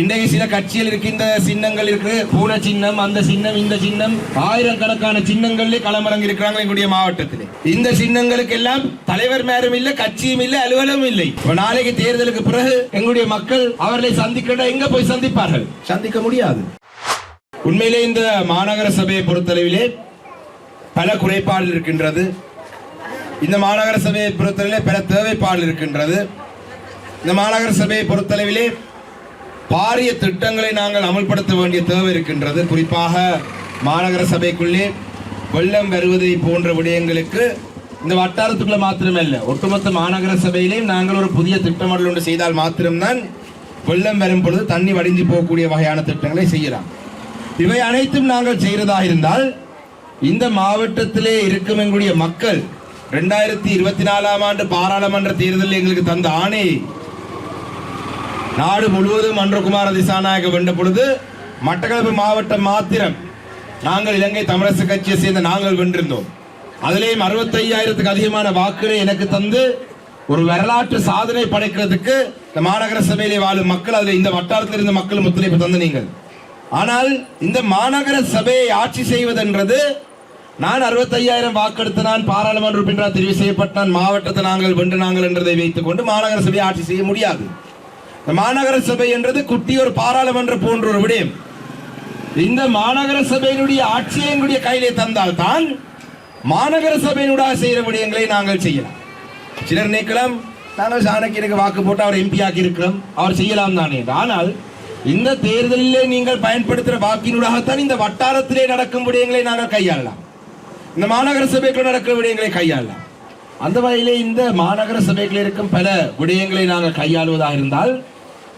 இன்றைக்கு சில கட்சியில் இருக்கின்ற சின்னங்கள் இருக்கு. பூனை சின்னம் அந்த சின்னம் இந்த சின்னம். ஆயிரக்கணக்கான சின்னங்களிலே களமிறங்கி இருக்கிறாங்க எங்களுடைய மாவட்டத்திலே. இந்த சின்னங்களுக்கு எல்லாம் தலைவர் மேரும் இல்ல கட்சியும் இல்ல அலுவலகம் இல்லை. நாளைக்கு தேர்தலுக்கு பிறகு எங்களுடைய மக்கள் அவர்களை சந்திக்கின்ற எங்க போய் சந்திப்பார்கள்? சந்திக்க முடியாது. உண்மையிலே இந்த மாநகர சபையை பொறுத்தளவிலே பல குறைபாடு இருக்கின்றது. இந்த மாநகர சபையை பொறுத்தளவிலே பல தேவைப்பாடு இருக்கின்றது. இந்த மாநகர சபையை பொறுத்தளவிலே பாரிய திட்டங்களை நாங்கள் அமல்படுத்த வேண்டிய தேவை இருக்கின்றது. குறிப்பாக மாநகர சபைக்குள்ளே வெள்ளம் வருவதை போன்ற விடயங்களுக்கு இந்த வட்டாரத்துக்குள்ள மாத்திரமல்ல. ஒட்டுமொத்த மாநகர சபையிலேயும் நாங்கள் ஒரு புதிய திட்டமிடல் ஒன்று செய்தால் மாத்திரம்தான் வெள்ளம் வரும் பொழுது தண்ணி வடிஞ்சு போகக்கூடிய வகையான திட்டங்களை செய்யலாம். இவை அனைத்தும் நாங்கள் செய்கிறதாக இருந்தால் இந்த மாவட்டத்திலே இருக்கும் எங்களுடைய மக்கள் ரெண்டாயிரத்தி இருபத்தி நாலாம் ஆண்டு பாராளுமன்ற தேர்தலில் எங்களுக்கு தந்த ஆணையை நாடு முழுவதும் அன்றகுமார திசாநாயக வென்ற பொழுது மட்டக்களப்பு மாவட்டம் மாத்திரம் நாங்கள் இலங்கை தமிழரசு கட்சியை சேர்ந்த நாங்கள் வென்றிருந்தோம். அதிலேயும் அறுபத்தையாயிரத்துக்கு அதிகமான வாக்குகளை எனக்கு தந்து ஒரு வரலாற்று சாதனை படைக்கிறதுக்கு இந்த மாநகர சபையிலே வாழும் மக்கள் அதில் இந்த வட்டாரத்தில் இருந்த மக்கள் ஒத்துழைப்பு தந்து நீங்கள். ஆனால் இந்த மாநகர சபையை ஆட்சி செய்வதென்றது நான் அறுபத்தையாயிரம் வாக்கெடுத்து நான் பாராளுமன்ற உறுப்பினராக தெரிவு செய்யப்பட்ட நான் மாவட்டத்தை நாங்கள் வென்று நாங்கள் என்றதை வைத்துக் கொண்டு மாநகர சபையை ஆட்சி செய்ய முடியாது. மாநகர சபை என்றது குட்டி ஒரு பாராளுமன்ற போன்ற ஒரு விடயம். இந்த மாநகர சபையினுடைய ஆட்சியை எங்களுடைய கையிலே தந்தால் தான் மாநகர சபையினுடைய செய்கிற விடயங்களை நாங்கள் செய்யலாம். சிலர் நினைக்கலாம் நாங்கள் சாணக்கியனுக்கு வாக்கு போட்டு அவர் எம்பி ஆக்கி இருக்கிறோம் அவர் செய்யலாம் தானே. ஆனால் இந்த தேர்தலிலே நீங்கள் பயன்படுத்துகிற வாக்கினூடாகத்தான் இந்த வட்டாரத்திலே நடக்கும் விடயங்களை நாங்கள் கையாளலாம். இந்த மாநகர சபைக்குள் நடக்கிற விடயங்களை கையாளலாம். அந்த வகையிலே இந்த மாநகர சபைகளில் இருக்கும் பல விடயங்களை நாங்கள் கையாளுவதாக இருந்தால்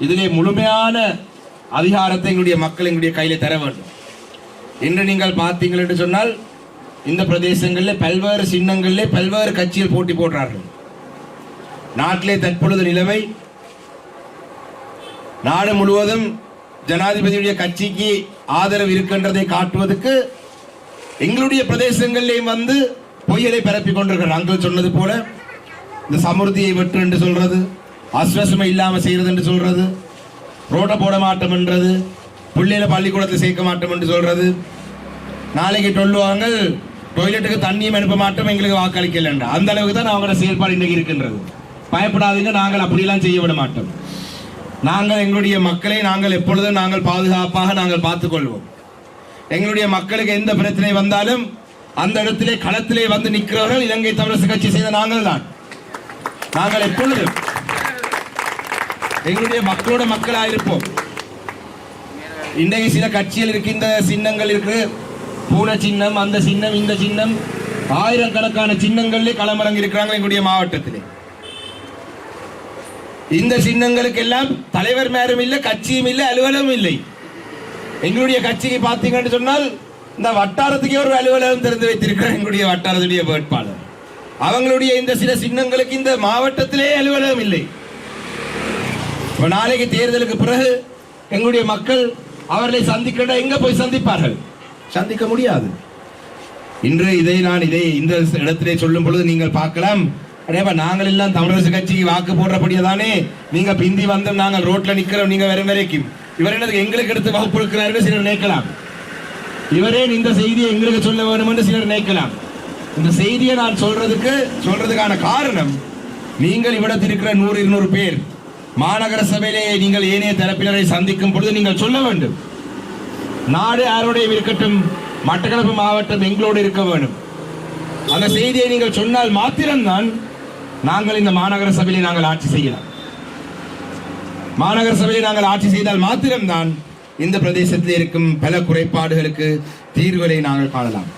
இதுவே முழுமையான அதிகாரத்தை எங்களுடைய மக்கள் எங்களுடைய கையில தர வேண்டும். இன்று நீங்கள் பார்த்தீங்கள் என்று சொன்னால் இந்த பிரதேசங்களில் பல்வேறு சின்னங்களில் பல்வேறு கட்சிகள் போட்டி போடுறார்கள். நாட்டிலே தற்பொழுது நிலைமை நாடு முழுவதும் ஜனாதிபதியுடைய கட்சிக்கு ஆதரவு இருக்கின்றதை காட்டுவதற்கு எங்களுடைய பிரதேசங்களிலேயும் வந்து பொய்யலை பரப்பி கொண்டிருக்கிறார் அங்கிள் சொன்னது போல இந்த சமுர்த்தியை வெட்டு என்று சொல்றது அஸ்வசமை இல்லாம செய்யறது என்று சொல்றது. ரோட்டை போட மாட்டோம் என்றது. பிள்ளையில பள்ளிக்கூடத்தில் சேர்க்க மாட்டோம் என்று சொல்றது. நாளைக்கு சொல்லுவாங்க டொய்லெட்டுக்கு தண்ணியும் அனுப்ப மாட்டோம் எங்களுக்கு வாக்களிக்கல அந்த அளவுக்கு தான் அவங்களோட செயல்பாடு இன்றைக்கு இருக்கின்றது. பயப்படாதீங்க நாங்கள் அப்படியெல்லாம் செய்ய விட மாட்டோம். நாங்கள் எங்களுடைய மக்களை நாங்கள் எப்பொழுதும் நாங்கள் பாதுகாப்பாக நாங்கள் பார்த்துக்கொள்வோம். எங்களுடைய மக்களுக்கு எந்த பிரச்சனை வந்தாலும் அந்த இடத்திலே களத்திலே வந்து நிற்கிறவர்கள் இலங்கை தமிழரசு கட்சி செய்த நாங்கள் தான் நாங்கள் எப்பொழுதும் எங்களுடைய மக்களோட மக்களாக இருப்போம். இன்றைக்கு சில கட்சியில் இருக்கின்ற சின்னங்கள் இருக்கு. பூனை சின்னம் அந்த சின்னம் இந்த சின்னம். ஆயிரக்கணக்கான சின்னங்கள்லயே களமிறங்கி இருக்கிறாங்க எங்களுடைய மாவட்டத்திலே. இந்த சின்னங்களுக்கு எல்லாம் தலைவர் மேரும் இல்லை கட்சியும் இல்லை அலுவலகம் இல்லை. எங்களுடைய கட்சிக்கு பார்த்தீங்கன்னு சொன்னால் இந்த வட்டாரத்துக்கே ஒரு அலுவலகம் திறந்து வைத்திருக்கிற எங்களுடைய வட்டாரத்துடைய வேட்பாளர். அவங்களுடைய இந்த சில சின்னங்களுக்கு இந்த மாவட்டத்திலே அலுவலகம் இல்லை. நாளைக்கு தேர்தலுக்கு பிறகு எங்களுடைய மக்கள் அவர்களை சந்திக்கின்ற எங்க போய் சந்திப்பார்கள்? சந்திக்க முடியாது. இன்று இதை நான் இதை இந்த இடத்திலே சொல்லும் பொழுது நீங்கள் பார்க்கலாம். அடேப்பா நாங்கள் எல்லாம் தமிழரசு கட்சிக்கு வாக்கு போடுறபடியே தானே. நீங்க பிந்தி வந்து நாங்கள் ரோட்ல நிக்கிறோம் நீங்க வரும் வரைக்கும். இவர் என்னதுக்கு எங்களுக்கு எடுத்து வகுப்பு இருக்கிறார்கள் சிலர் நினைக்கலாம். இவரே இந்த செய்தியை எங்களுக்கு சொல்ல வேண்டும் என்று சிலர் நினைக்கலாம். இந்த செய்தியை நான் சொல்றதுக்கு சொல்றதுக்கான காரணம் நீங்கள் இவ்விடத்தில் இருக்கிற நூறு இருநூறு பேர். மாநகர சபையிலே நீங்கள் ஏனைய தரப்பினரை சந்திக்கும் பொழுது நீங்கள் சொல்ல வேண்டும். நாடு யாருடைய இருக்கட்டும் மட்டக்களப்பு மாவட்டம் எங்களோடு இருக்க வேண்டும். அந்த செய்தியை நீங்கள் சொன்னால் மாத்திரம்தான் நாங்கள் இந்த மாநகர சபையிலே நாங்கள் ஆட்சி செய்யலாம். மாநகர சபையில் நாங்கள் ஆட்சி செய்தால் மாத்திரம்தான் இந்த பிரதேசத்தில் இருக்கும் பல குறைபாடுகளுக்கு தீர்வுகளை நாங்கள் காணலாம்.